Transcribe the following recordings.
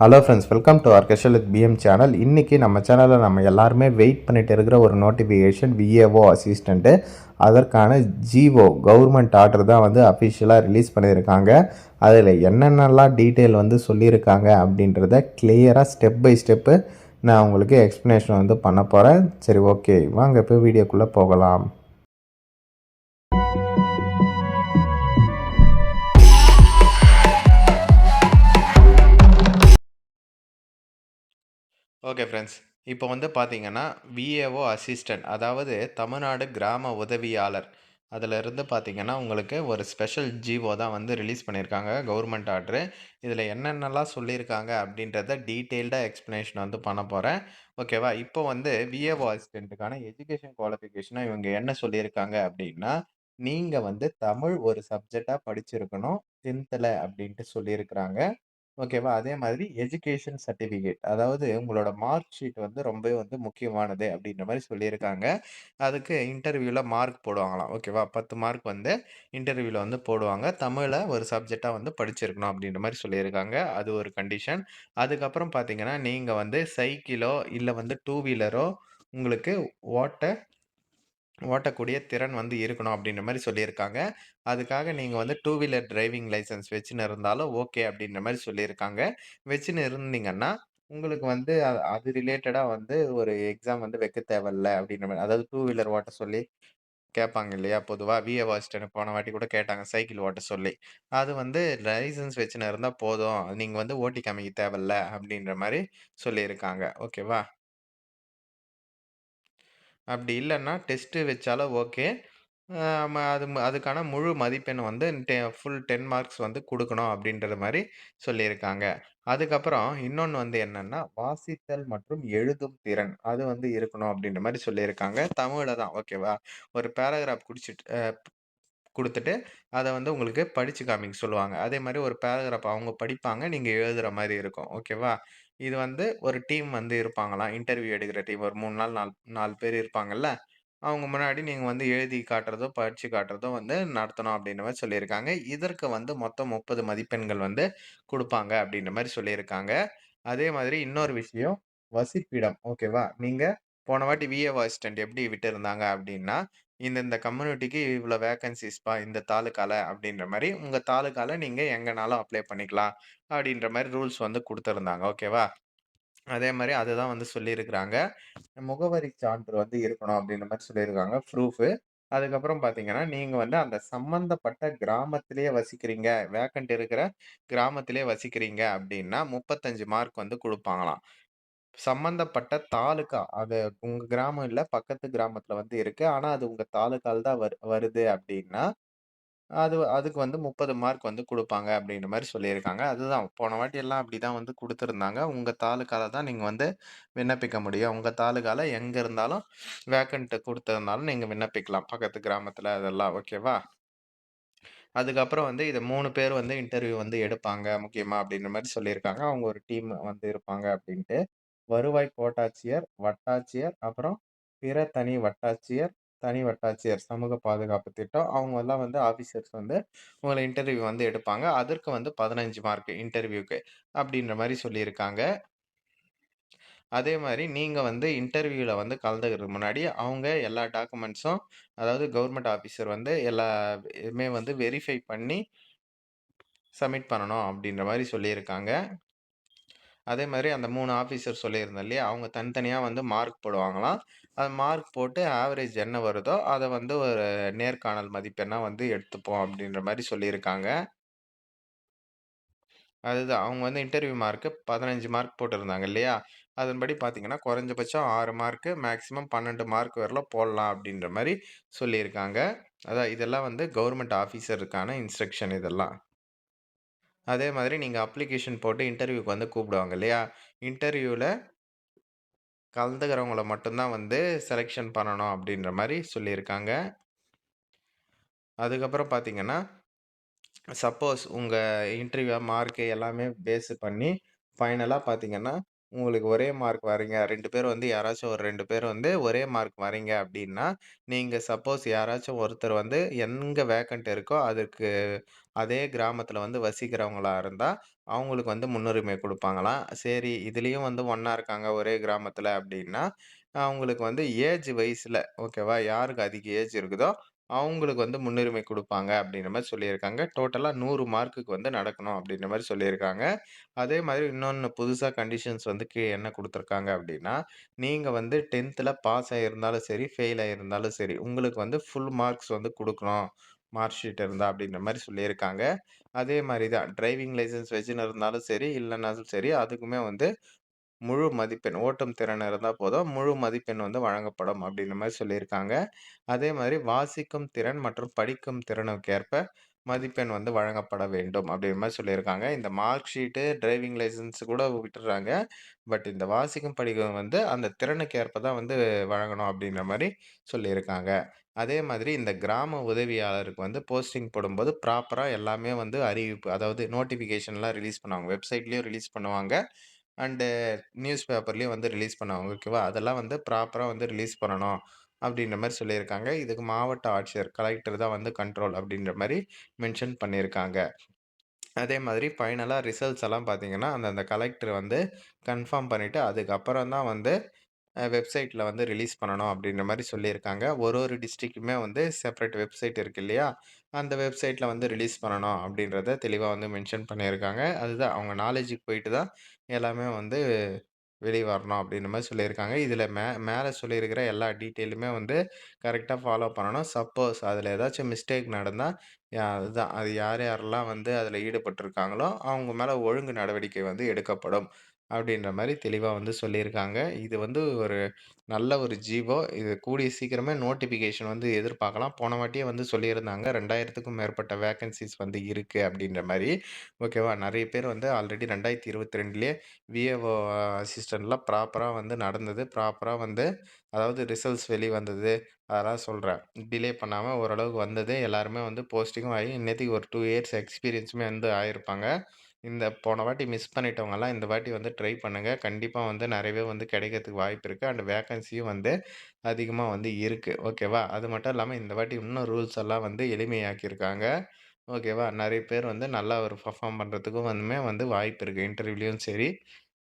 Hello friends welcome to our with PM channel இன்றைக்கி நம்ம சேனலில் நம்ம எல்லாருமே வெயிட் பண்ணிட்டு இருக்கிற ஒரு நோட்டிஃபிகேஷன் விஏஓ அசிஸ்டண்ட்டு அதற்கான ஜிஓ கவர்மெண்ட் ஆர்டர் தான் வந்து அஃபிஷியலாக ரிலீஸ் பண்ணியிருக்காங்க. அதில் என்னென்னலாம் டீட்டெயில் வந்து சொல்லியிருக்காங்க அப்படின்றத கிளியராக ஸ்டெப் பை ஸ்டெப்பு நான் உங்களுக்கு எக்ஸ்ப்ளனேஷன் வந்து பண்ண போகிறேன் சரி ஓகே வாங்க இப்போ வீடியோக்குள்ளே போகலாம். Okay friends. இப்போ வந்து பார்த்தீங்கன்னா விஏஓ அசிஸ்டன்ட் அதாவது தமிழ்நாடு கிராம உதவியாளர். அதில் இருந்து பார்த்தீங்கன்னா உங்களுக்கு ஒரு ஸ்பெஷல் ஜிஓ தான் வந்து ரிலீஸ் பண்ணியிருக்காங்க கவர்மெண்ட் ஆர்டரு இதில் என்னென்னலாம் சொல்லியிருக்காங்க அப்படின்றத டீட்டெயில்டாக எக்ஸ்ப்ளனேஷன் வந்து பண்ண போகிறேன் ஓகேவா இப்போ வந்து விஏஓ அசிஸ்டண்ட்டுக்கான எஜுகேஷன் குவாலிஃபிகேஷனாக இவங்க என்ன சொல்லியிருக்காங்க அப்படின்னா நீங்கள் வந்து தமிழ் ஒரு சப்ஜெக்டாக படிச்சிருக்கணும் டென்த்தில் அப்படின்ட்டு சொல்லியிருக்கிறாங்க. ஓகேவா? அதே மாதிரி எஜுகேஷன் சர்டிஃபிகேட். அதாவது உங்களோட மார்க் ஷீட் வந்து ரொம்பவே வந்து முக்கியமானது அப்படின்ற மாதிரி சொல்லியிருக்காங்க. அதுக்கு இன்டர்வியூவில் மார்க் போடுவாங்களாம். ஓகேவா? 10 மார்க் வந்து இன்டர்வியூவில் வந்து போடுவாங்க. தமிழை ஒரு சப்ஜெக்டாக வந்து படிச்சிருக்கணும் அப்படின்ற மாதிரி சொல்லியிருக்காங்க. அது ஒரு கண்டிஷன். அதுக்கப்புறம் பார்த்தீங்கன்னா, நீங்கள் வந்து சைக்கிளோ, இல்லை வந்து டூ வீலரோ உங்களுக்கு ஓட்ட ஓட்டக்கூடிய திறன் வந்து இருக்கணும் அப்படின்ற மாதிரி சொல்லியிருக்காங்க. அதுக்காக நீங்கள் வந்து டூ வீலர் டிரைவிங் லைசென்ஸ் வச்சுன்னு இருந்தாலும் ஓகே அப்படின்ற மாதிரி சொல்லியிருக்காங்க. வச்சுன்னு இருந்தீங்கன்னா, உங்களுக்கு வந்து அ அது ரிலேட்டடாக வந்து ஒரு எக்ஸாம் வந்து வைக்க தேவையில்ல அப்படின்ற மாதிரி அதாவது டூ வீலர் ஓட்ட சொல்லி கேட்பாங்க இல்லையா? பொதுவாக விஏ அசிஸ்டன்ட் போன வாட்டி கூட கேட்டாங்க சைக்கிள் ஓட்ட சொல்லி. அது வந்து லைசன்ஸ் வச்சுன்னு இருந்தால் போதும். நீங்கள் வந்து ஓட்டி காமிக்க தேவையில்ல அப்படின்ற மாதிரி சொல்லியிருக்காங்க. ஓகேவா? அப்படி இல்லைன்னா டெஸ்ட்டு வச்சாலும் ஓகே. ம அது ம அதுக்கான முழு மதிப்பெண் வந்து டெ ஃபுல் 10 மார்க்ஸ் வந்து கொடுக்கணும் அப்படின்றது மாதிரி சொல்லியிருக்காங்க. அதுக்கப்புறம் இன்னொன்று வந்து என்னன்னா, வாசித்தல் மற்றும் எழுதும் திறன். அது வந்து இருக்கணும் அப்படின்ற மாதிரி சொல்லியிருக்காங்க. தமிழில் தான் ஓகேவா? ஒரு பேராகிராஃப் குடிச்சிட்டு கொடுத்துட்டு அதை வந்து உங்களுக்கு படிச்சு காமிக்க சொல்லுவாங்க. அதே மாதிரி ஒரு பேராகிராஃப் அவங்க படிப்பாங்க. நீங்கள் எழுதுகிற மாதிரி இருக்கும். ஓகேவா? இது வந்து ஒரு டீம் வந்து இருப்பாங்களாம். இன்டர்வியூ எடுக்கிற டீம். ஒரு மூணு நாள், 4 4 பேர் இருப்பாங்கல்ல. அவங்க முன்னாடி நீங்கள் வந்து எழுதி காட்டுறதோ, பயிற்சி காட்டுறதோ வந்து நடத்தணும் அப்படின்ற மாதிரி சொல்லியிருக்காங்க. இதற்கு வந்து மொத்தம் 30 மதிப்பெண்கள் வந்து கொடுப்பாங்க அப்படின்ற மாதிரி சொல்லியிருக்காங்க. அதே மாதிரி இன்னொரு விஷயம், வசிப்பிடம். ஓகேவா? நீங்கள் போன வாட்டி விஏஓ அசிஸ்டன்ட் எப்படி விட்டுருந்தாங்க அப்படின்னா, இந்த இந்த கம்யூனிட்டிக்கு இவ்வளோ வேக்கன்ஸீஸ்ப்பா இந்த தாலுக்கால அப்படின்ற மாதிரி உங்கள் தாலுக்கால நீங்கள் எங்கனாலும் அப்ளை பண்ணிக்கலாம். அப்படின்ற மாதிரி ரூல்ஸ் வந்து கொடுத்துருந்தாங்க ஓகேவா? அதே மாதிரி அதுதான் வந்து சொல்லியிருக்கிறாங்க. முகவரி சான்று வந்து இருக்கணும் அப்படின்ற மாதிரி சொல்லியிருக்காங்க. ப்ரூஃபு. அதுக்கப்புறம் பார்த்தீங்கன்னா, நீங்கள் வந்து அந்த சம்மந்தப்பட்ட கிராமத்திலேயே வசிக்கிறீங்க, வேக்கண்ட் இருக்கிற கிராமத்திலே வசிக்கிறீங்க அப்படின்னா, 35 மார்க் வந்து கொடுப்பாங்களாம் சம்மந்தப்பட்ட தாலுகா. அது உங்க கிராமம் இல்ல, பக்கத்து கிராமத்துல வந்து இருக்கு. ஆனா, அது உங்க தாலுகால தான் வரு வருது அப்படின்னா, அது அதுக்கு வந்து 30 மார்க் வந்து குடுப்பாங்க அப்படின்ற மாரி சொல்லியிருக்காங்க. அதுதான் போன வாட்டி எல்லாம் அப்படிதான் வந்து குடுத்திருந்தாங்க. உங்க தாலுகால தான் நீங்க வந்து விண்ணப்பிக்க முடியும். உங்க தாலுகால எங்க இருந்தாலும் வேக்கன்ட் குடுத்திருந்தாலும் நீங்க விண்ணப்பிக்கலாம். பக்கத்து கிராமத்துல அதெல்லாம் ஓகேவா? அதுக்கப்புறம் வந்து இத 3 பேர் வந்து இன்டர்வியூ வந்து எடுப்பாங்க முக்கியமா அப்படின்ற மாரி சொல்லியிருக்காங்க. அவங்க ஒரு டீம் வந்து இருப்பாங்க அப்படின்ட்டு. வருவாய் கோட்டாட்சியர், வட்டாட்சியர், அப்புறம் பிற தனி வட்டாட்சியர், தனி வட்டாட்சியர், சமூக பாதுகாப்பு திட்டம். அவங்கலாம் வந்து ஆஃபீஸர்ஸ் வந்து உங்களை இன்டர்வியூ வந்து எடுப்பாங்க. அதற்கு வந்து 15 மார்க் இன்டர்வியூக்கு அப்படின்ற மாதிரி சொல்லியிருக்காங்க. அதே மாதிரி நீங்கள் வந்து இன்டர்வியூவில் வந்து கலந்துக்கிறதுக்கு முன்னாடி, அவங்க எல்லா டாக்குமெண்ட்ஸும் அதாவது கவர்மெண்ட் ஆஃபீஸர் வந்து எல்லா வந்து வெரிஃபை பண்ணி சப்மிட் பண்ணணும் அப்படின்ற மாதிரி சொல்லியிருக்காங்க. அதே மாதிரி அந்த மூணு ஆஃபீஸர் சொல்லியிருந்தேன் இல்லையா? அவங்க தனித்தனியாக வந்து மார்க் போடுவாங்களாம். அது மார்க் போட்டு ஆவரேஜ் என்ன வருதோ, அதை வந்து ஒரு நேர்காணல் மதிப்பெண்ணாக வந்து எடுத்துப்போம் அப்படின்ற மாதிரி சொல்லியிருக்காங்க. அதுதான். அவங்க வந்து இன்டர்வியூ மார்க்கு 15 மார்க் போட்டிருந்தாங்க இல்லையா? அதன்படி பார்த்தீங்கன்னா, குறைஞ்சபட்சம் ஆறு மார்க்கு, மேக்ஸிமம் 12 மார்க் வரல போடலாம் அப்படின்ற மாதிரி சொல்லியிருக்காங்க. அதான் இதெல்லாம் வந்து கவர்மெண்ட் ஆஃபீஸருக்கான இன்ஸ்ட்ரக்ஷன் இதெல்லாம். அதே மாதிரி நீங்கள் அப்ளிகேஷன் போட்டு இன்டர்வியூக்கு வந்து கூப்பிடுவாங்க இல்லையா? இன்டர்வியூவில் கலந்துக்கிறவங்கள மட்டும்தான் வந்து செலெக்ஷன் பண்ணணும் அப்படின்ற மாதிரி சொல்லியிருக்காங்க. அதுக்கப்புறம் பார்த்தீங்கன்னா, சப்போஸ் உங்கள் இன்டர்வியூ மார்க்கு எல்லாமே பேஸ் பண்ணி ஃபைனலாக பார்த்தீங்கன்னா, உங்களுக்கு ஒரே மார்க் வரீங்க. ரெண்டு பேர் வந்து யாராச்சும் ஒரு ரெண்டு பேர் வந்து ஒரே மார்க் வரீங்க அப்படின்னா, நீங்கள் சப்போஸ் யாராச்சும் ஒருத்தர் வந்து எங்கே வேக்கன்ட் இருக்கோ அதுக்கு அதே கிராமத்தில் வந்து வசிக்கிறவங்களா இருந்தா, அவங்களுக்கு வந்து முன்னுரிமை குடுப்பாங்களாம். சரி இதுலயும் வந்து ஒண்ணா இருக்காங்க ஒரே கிராமத்தில் அப்டின்னா, அவங்களுக்கு வந்து ஏஜ் வயசில் ஓகேவா? யாருக்கு அதிக ஏஜ் இருக்குதோ, அவங்களுக்கு வந்து முன்னுரிமை குடுப்பாங்க அப்டின்ற மாரி சொல்லியிருக்காங்க. டோட்டலா 100 மார்க்குக்கு வந்து நடக்கணும் அப்டின்ற மாரி சொல்லியிருக்காங்க. அதே மாதிரி இன்னொன்னு புதுசா கண்டிஷன்ஸ் வந்து கீழ என்ன குடுத்துருக்காங்க அப்டின்னா, நீங்க வந்து 10த்ல பாஸ் ஆயிருந்தாலும் சரி, ஃபெயில் ஆயிருந்தாலும் சரி, உங்களுக்கு வந்து ஃபுல் மார்க்ஸ் வந்து குடுக்கணும். மார்க் ஷீட் இருந்தா அப்படின்ற மாதிரி சொல்லியிருக்காங்க. அதே மாதிரி தான் டிரைவிங் லைசென்ஸ் வச்சுன்னு இருந்தாலும் சரி, இல்லைனாலும் சரி, அதுக்குமே வந்து முழு மதிப்பெண் ஓட்டும் திறன் இருந்தால் போதும். முழு மதிப்பெண் வந்து வழங்கப்படும் அப்படின்ற மாதிரி சொல்லியிருக்காங்க. அதே மாதிரி வாசிக்கும் திறன் மற்றும் படிக்கும் திறனுக்கேற்ப மதிப்பெண் வந்து வழங்கப்பட வேண்டும் அப்படிங்கிற மாதிரி சொல்லியிருக்காங்க. இந்த மார்க் ஷீட்டு, டிரைவிங் லைசன்ஸ் கூட விட்டுறாங்க பட் இந்த வாசிக்கும், படிக்கும் வந்து அந்த திறனுக்கு ஏற்ப தான் வந்து வழங்கணும் அப்படின்ற மாதிரி சொல்லியிருக்காங்க. அதே மாதிரி இந்த கிராம உதவியாளருக்கு வந்து போஸ்டிங் போடும்போது ப்ராப்பராக எல்லாமே வந்து அறிவிப்பு, அதாவது நோட்டிஃபிகேஷன்லாம் ரிலீஸ் பண்ணுவாங்க. வெப்சைட்லேயும் ரிலீஸ் பண்ணுவாங்க. அண்டு நியூஸ் பேப்பர்லேயும் வந்து ரிலீஸ் பண்ணுவாங்க. ஓகேவா? அதெல்லாம் வந்து ப்ராப்பராக வந்து ரிலீஸ் பண்ணணும். அப்படின்ற மாரி சொல்லியிருக்காங்க. இதுக்கு மாவட்ட ஆட்சியர், கலெக்டர் தான் வந்து கண்ட்ரோல் அப்படின்ற மாரி மென்ஷன் பண்ணியிருக்காங்க. அதே மாதிரி ஃபைனலா ரிசல்ட்ஸ் எல்லாம் பார்த்தீங்கன்னா, அந்தந்த கலெக்டர் வந்து கன்ஃபார்ம் பண்ணிட்டு, அதுக்கப்புறம் தான் வந்து அ வெப்சைட்ல வந்து ரிலீஸ் பண்ணணும் அப்படின்ற மாரி சொல்லியிருக்காங்க. ஒரு ஒரு டிஸ்ட்ரிக்ட்டுமே வந்து செப்பரேட் வெப்சைட் இருக்கு இல்லையா? அந்த வெப்சைட்ல வந்து ரிலீஸ் பண்ணணும் அப்படின்றத தெளிவா வந்து மென்ஷன் பண்ணியிருக்காங்க. அதுதான் அவங்க நாலேட்ஜுக்கு போயிட்டு தான் எல்லாமே வந்து வெளியே வரணும் அப்படின்ற மாதிரி சொல்லியிருக்காங்க. இதில் மே மேல சொல்லியிருக்கிற எல்லா டீட்டெயிலுமே வந்து கரெக்ட்டா ஃபாலோ பண்ணணும். சப்போஸ் அதில் ஏதாச்சும் மிஸ்டேக் நடந்தா, யா அதுதான் அது யார் யாரெல்லாம் வந்து அதில் ஈடுபட்டிருக்காங்களோ அவங்க மேல ஒழுங்கு நடவடிக்கை வந்து எடுக்கப்படும். அப்படின்ற மாரி தெளிவா வந்து சொல்லியிருக்காங்க. இது வந்து ஒரு நல்ல ஒரு ஜீவோ. இது கூடிய சீக்கிரமே நோட்டிஃபிகேஷன் வந்து எதிர்பார்க்கலாம். போன வாட்டியே வந்து சொல்லியிருந்தாங்க. 2000த்துக்கும் மேற்பட்ட வேக்கன்ஸீஸ் வந்து இருக்கு அப்படின்ற மாரி. ஓகேவா? நெறைய பேர் வந்து ஆல்ரெடி 2022லயே விஏஓ அசிஸ்டன்ட்லாம் ப்ராப்பரா வந்து நடந்தது. ப்ராப்பரா வந்து அதாவது ரிசல்ட்ஸ் வெளிவந்தது. அதெல்லாம் சொல்றேன். டிலே பண்ணாம ஓரளவுக்கு வந்தது. எல்லாருமே வந்து போஸ்டிங்கும் ஆகி இன்னேத்துக்கு ஒரு 2 இயர்ஸ் எக்ஸ்பீரியன்ஸுமே வந்து ஆயிருப்பாங்க. இந்த போன வாட்டி மிஸ் பண்ணிட்டவங்கலாம் இந்த வாட்டி வந்து ட்ரை பண்ணுங்கள் கண்டிப்பாக வந்து நிறையவே வந்து கிடைக்கிறதுக்கு வாய்ப்பு இருக்குது அண்ட் வேகன்சியும் வந்து அதிகமாக வந்து இருக்குது ஓகேவா? அது மட்டும் இல்லாமல் இந்த வாட்டி இன்னும் ரூல்ஸ் எல்லாம் வந்து எளிமையாக்கியிருக்காங்க. ஓகேவா? நிறைய பேர் வந்து நல்லா ஒரு பெர்ஃபார்ம் பண்ணுறதுக்கும் வந்துமே வந்து வாய்ப்பு இருக்குது இன்டர்வியூலயும் சரி,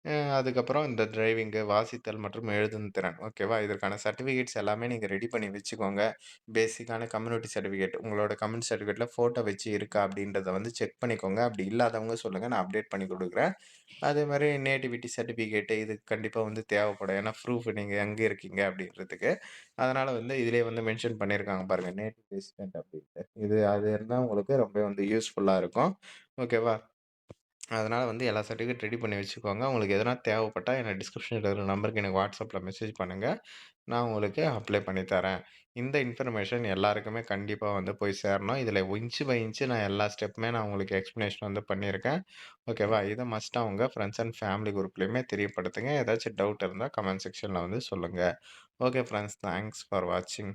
அ அதுக்கப்புறம் இந்த டிரைவிங்கு, வாசித்தல் மற்றும் எழுதும் திறன். ஓகேவா? இதற்கான சர்டிஃபிகேட்ஸ் எல்லாமே நீங்க ரெடி பண்ணி வச்சுக்கோங்க. பேசிக்கான கம்யூனிட்டி சர்டிஃபிகேட். உங்களோட கம்யூனிட்டி சர்டிஃபிகேட்ல ஃபோட்டோ வச்சு இருக்கா அப்படின்றத வந்து செக் பண்ணிக்கோங்க. அப்படி இல்லாதவங்க சொல்லுங்க. நான் அப்டேட் பண்ணி குடுக்குறேன். அதே மாதிரி நேட்டிவிட்டி சர்டிஃபிகேட் இது கண்டிப்பா வந்து தேவைப்படும். ஏன்னா ப்ரூஃப் நீங்க எங்க இருக்கீங்க அப்படின்றதுக்கு அதனால வந்து இதிலேயே வந்து மென்ஷன் பண்ணியிருக்காங்க பாருங்க. நேட்டிவ் ரெசிடென்ட் அப்படின்ட்டு. இது அது இருந்தா உங்களுக்கு ரொம்ப வந்து யூஸ்ஃபுல்லா இருக்கும். ஓகேவா? அதனால் வந்து எல்லா சர்டிஃபிகேட் ரெடி பண்ணி வச்சுக்கோங்க. உங்களுக்கு எதனா தேவைப்பட்டா என்ன டிஸ்கிரிப்ஷனில் இருக்கிற நம்பருக்கு எனக்கு வாட்ஸ்அப்பில் மெசேஜ் பண்ணுங்கள் நான் உங்களுக்கு அப்ளை பண்ணி தரேன். இந்த இன்ஃபர்மேஷன் எல்லாருக்குமே கண்டிப்பாக வந்து போய் சேரணும். இதில் இன்ச்சு பை இன்ச்சு நான் எல்லா ஸ்டெப்புமே நான் உங்களுக்கு எக்ஸ்ப்ளனேஷன் வந்து பண்ணியிருக்கேன். ஓகேவா? இதை மஸ்ட்டாக உங்கள் ஃப்ரெண்ட்ஸ் அண்ட் ஃபேமிலி குரூப்லேயுமே தெரியப்படுத்துங்க. ஏதாச்சும் டவுட் இருந்தால் கமெண்ட் செக்ஷனில் வந்து சொல்லுங்கள் ஓகே ஃப்ரெண்ட்ஸ் தேங்க்ஸ் ஃபார் வாட்சிங்.